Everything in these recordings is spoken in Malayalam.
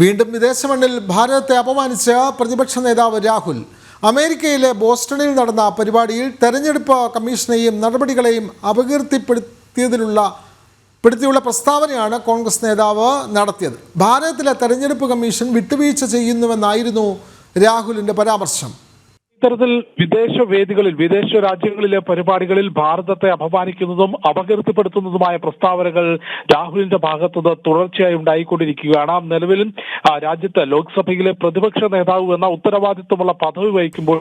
വീണ്ടും വിദേശ മണ്ണിൽ ഭാരതത്തെ അപമാനിച്ച പ്രതിപക്ഷ നേതാവ് രാഹുൽ. അമേരിക്കയിലെ ബോസ്റ്റണിൽ നടന്ന പരിപാടിയിൽ തെരഞ്ഞെടുപ്പ് കമ്മീഷനെയും നടപടികളെയും അപകീർത്തിപ്പെടുത്തിയതിലുള്ള പെടുത്തിയുള്ള പ്രസ്താവനയാണ് കോൺഗ്രസ് നേതാവ് നടത്തിയത്. ഭാരതത്തിലെ തെരഞ്ഞെടുപ്പ് കമ്മീഷൻ വിട്ടുവീഴ്ച ചെയ്യുന്നുവെന്നായിരുന്നു രാഹുലിന്റെ പരാമർശം. ഇത്തരത്തിൽ വിദേശ വേദികളിൽ വിദേശ രാജ്യങ്ങളിലെ പരിപാടികളിൽ ഭാരതത്തെ അപമാനിക്കുന്നതും അപകീർത്തിപ്പെടുത്തുന്നതുമായ പ്രസ്താവനകൾ രാഹുലിന്റെ ഭാഗത്തുനിന്ന് തുടർച്ചയായി ഉണ്ടായിക്കൊണ്ടിരിക്കുകയാണ്. നിലവിൽ രാജ്യത്ത് ലോക്സഭയിലെ പ്രതിപക്ഷ നേതാവ് എന്ന ഉത്തരവാദിത്വമുള്ള പദവി വഹിക്കുമ്പോൾ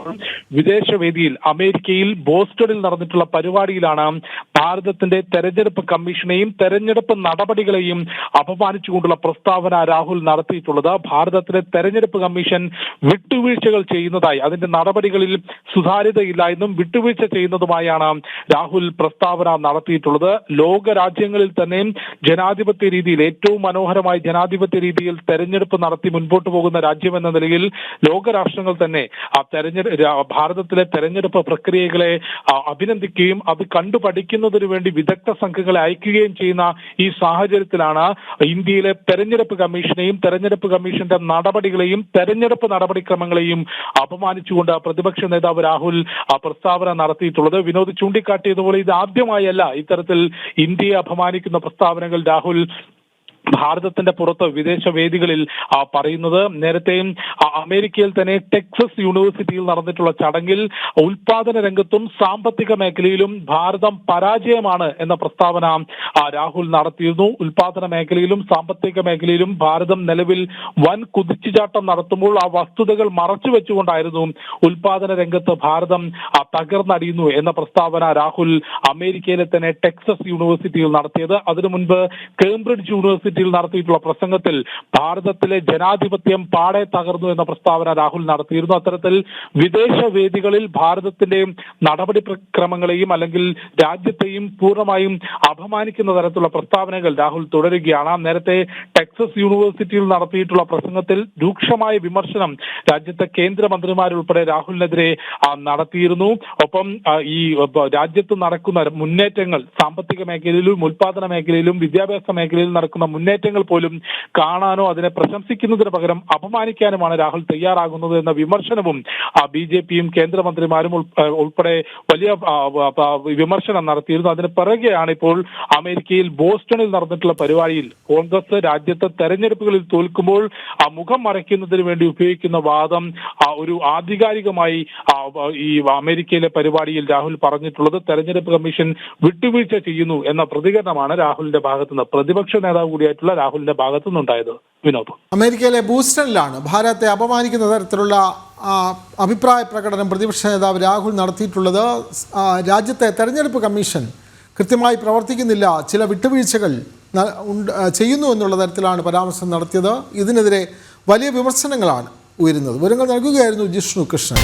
വിദേശ വേദിയിൽ അമേരിക്കയിൽ ബോസ്റ്റണിൽ നടന്നിട്ടുള്ള പരിപാടിയിലാണ് ഭാരതത്തിന്റെ തെരഞ്ഞെടുപ്പ് കമ്മീഷനെയും തെരഞ്ഞെടുപ്പ് നടപടികളെയും അപമാനിച്ചുകൊണ്ടുള്ള പ്രസ്താവന രാഹുൽ നടത്തിയിട്ടുള്ളത് ഭാരതത്തിലെ തെരഞ്ഞെടുപ്പ് കമ്മീഷൻ വിട്ടുവീഴ്ചകൾ ചെയ്യുന്നതായി. അതിന്റെ നടപടികളിൽ സുതാര്യതയില്ല എന്നും വിട്ടുവീഴ്ച ചെയ്യുന്നതുമായാണ് രാഹുൽ പ്രസ്താവന നടത്തിയിട്ടുള്ളത്. ലോക രാജ്യങ്ങളിൽ തന്നെ ജനാധിപത്യ രീതിയിൽ ഏറ്റവും മനോഹരമായി ജനാധിപത്യ രീതിയിൽ തെരഞ്ഞെടുപ്പ് നടത്തി മുൻപോട്ട് പോകുന്ന രാജ്യമെന്ന നിലയിൽ ലോകരാഷ്ട്രങ്ങൾ തന്നെ ആ തെരഞ്ഞെടുപ്പ് ഭാരതത്തിലെ തെരഞ്ഞെടുപ്പ് പ്രക്രിയകളെ അഭിനന്ദിക്കുകയും അത് കണ്ടു പഠിക്കുന്നതിന് വേണ്ടി വിദഗ്ധ സംഘങ്ങളെ അയക്കുകയും ചെയ്യുന്ന ഈ സാഹചര്യത്തിലാണ് ഇന്ത്യയിലെ തെരഞ്ഞെടുപ്പ് കമ്മീഷനെയും തെരഞ്ഞെടുപ്പ് കമ്മീഷന്റെ നടപടികളെയും തെരഞ്ഞെടുപ്പ് നടപടിക്രമങ്ങളെയും അപമാനിച്ചുകൊണ്ട് പ്രതിപക്ഷ നേതാവ് രാഹുൽ പ്രസ്താവന നടത്തിയിട്ടുള്ളത്. വിനോദ് ചൂണ്ടിക്കാട്ടിയതുപോലെ ഇത് ആദ്യമായല്ല. ഇത്തരത്തിൽ ഇന്ത്യയെ അപമാനിക്കുന്ന പ്രസ്താവനകൾ രാഹുൽ ഭാരതത്തിന്റെ പുറത്ത് വിദേശ വേദികളിൽ പറയുന്നത്. നേരത്തെയും അമേരിക്കയിൽ തന്നെ ടെക്സസ് യൂണിവേഴ്സിറ്റിയിൽ നടന്നിട്ടുള്ള ചടങ്ങിൽ ഉൽപാദന രംഗത്തും സാമ്പത്തിക മേഖലയിലും ഭാരതം പരാജയമാണ് എന്ന പ്രസ്താവന രാഹുൽ നടത്തിയിരുന്നു. ഉൽപാദന മേഖലയിലും സാമ്പത്തിക മേഖലയിലും ഭാരതം നിലവിൽ വൻ കുതിച്ചുചാട്ടം നടത്തുമ്പോൾ ആ വസ്തുതകൾ മറച്ചു വെച്ചുകൊണ്ടായിരുന്നു ഉൽപാദന രംഗത്ത് ഭാരതം തകർന്നടിയുന്നു എന്ന പ്രസ്താവന രാഹുൽ അമേരിക്കയിലെ തന്നെ ടെക്സസ് യൂണിവേഴ്സിറ്റിയിൽ നടത്തിയത്. അതിനു മുൻപ് കേംബ്രിഡ്ജ് യൂണിവേഴ്സിറ്റിയിൽ നടത്തിയിട്ടുള്ള പ്രസംഗത്തിൽ ഭാരതത്തിലെ ജനാധിപത്യം പാടെ തകർന്നു എന്ന പ്രസ്താവന രാഹുൽ നടത്തിയിരുന്നു. അത്തരത്തിൽ വിദേശ വേദികളിൽ ഭാരതത്തിന്റെ നടപടി ക്രമങ്ങളെയും അല്ലെങ്കിൽ രാജ്യത്തെയും പൂർണമായും അപമാനിക്കുന്ന തരത്തിലുള്ള പ്രസ്താവനകൾ രാഹുൽ തുടരുകയാണ്. നേരത്തെ ടെക്സസ് യൂണിവേഴ്സിറ്റിയിൽ നടത്തിയിട്ടുള്ള പ്രസംഗത്തിൽ രൂക്ഷമായ വിമർശനം രാജ്യത്തെ കേന്ദ്രമന്ത്രിമാരുൾപ്പെടെ രാഹുലിനെതിരെ നടത്തിയിരുന്നു. ഒപ്പം ഈ രാജ്യത്ത് നടക്കുന്ന മുന്നേറ്റങ്ങൾ സാമ്പത്തിക മേഖലയിലും ഉൽപാദന മേഖലയിലും വിദ്യാഭ്യാസ മേഖലയിലും നടക്കുന്ന മുന്നേറ്റങ്ങൾ പോലും കാണാനോ അതിനെ പ്രശംസിക്കുന്നതിന് പകരം അപമാനിക്കാനുമാണ് രാഹുൽ തയ്യാറാകുന്നത് എന്ന വിമർശനവും ബി ജെ പിയും കേന്ദ്രമന്ത്രിമാരും ഉൾപ്പെടെ വലിയ വിമർശനം നടത്തിയിരുന്നു. അതിന് പിറകെയാണ് ഇപ്പോൾ അമേരിക്കയിൽ ബോസ്റ്റണിൽ നടന്നിട്ടുള്ള പരിപാടിയിൽ കോൺഗ്രസ് രാജ്യത്തെ തെരഞ്ഞെടുപ്പുകളിൽ തോൽക്കുമ്പോൾ ആ മുഖം മറയ്ക്കുന്നതിന് വേണ്ടി ഉപയോഗിക്കുന്ന വാദം ഒരു ആധികാരികമായി ഈ അമേരിക്കയിലെ പരിപാടിയിൽ രാഹുൽ പറഞ്ഞിട്ടുള്ളത് തെരഞ്ഞെടുപ്പ് കമ്മീഷൻ വിട്ടുവീഴ്ച ചെയ്യുന്നു എന്ന പ്രതികരണമാണ് രാഹുലിന്റെ ഭാഗത്തുനിന്ന്. പ്രതിപക്ഷ നേതാവ് കൂടിയായിട്ടുള്ള രാഹുലിന്റെ ഭാഗത്തു നിന്നുണ്ടായത് വിനോദ്. അമേരിക്കയിലെ ബൂസ്റ്റണിലാണ് ഭാരതത്തെ അപമാനിക്കുന്ന തരത്തിലുള്ള അഭിപ്രായ പ്രകടനം പ്രതിപക്ഷ നേതാവ് രാഹുൽ നടത്തിയിട്ടുള്ളത്. രാജ്യത്തെ തെരഞ്ഞെടുപ്പ് കമ്മീഷൻ കൃത്യമായി പ്രവർത്തിക്കുന്നില്ല. ചില വിട്ടുവീഴ്ചകൾ ചെയ്യുന്നു എന്നുള്ള തരത്തിലാണ് പരാമർശം നടത്തിയത്. ഇതിനെതിരെ വലിയ വിമർശനങ്ങളാണ് ഉയരുന്നത്. വിവരങ്ങൾ നൽകുകയായിരുന്നു ജിഷ്ണു കൃഷ്ണൻ.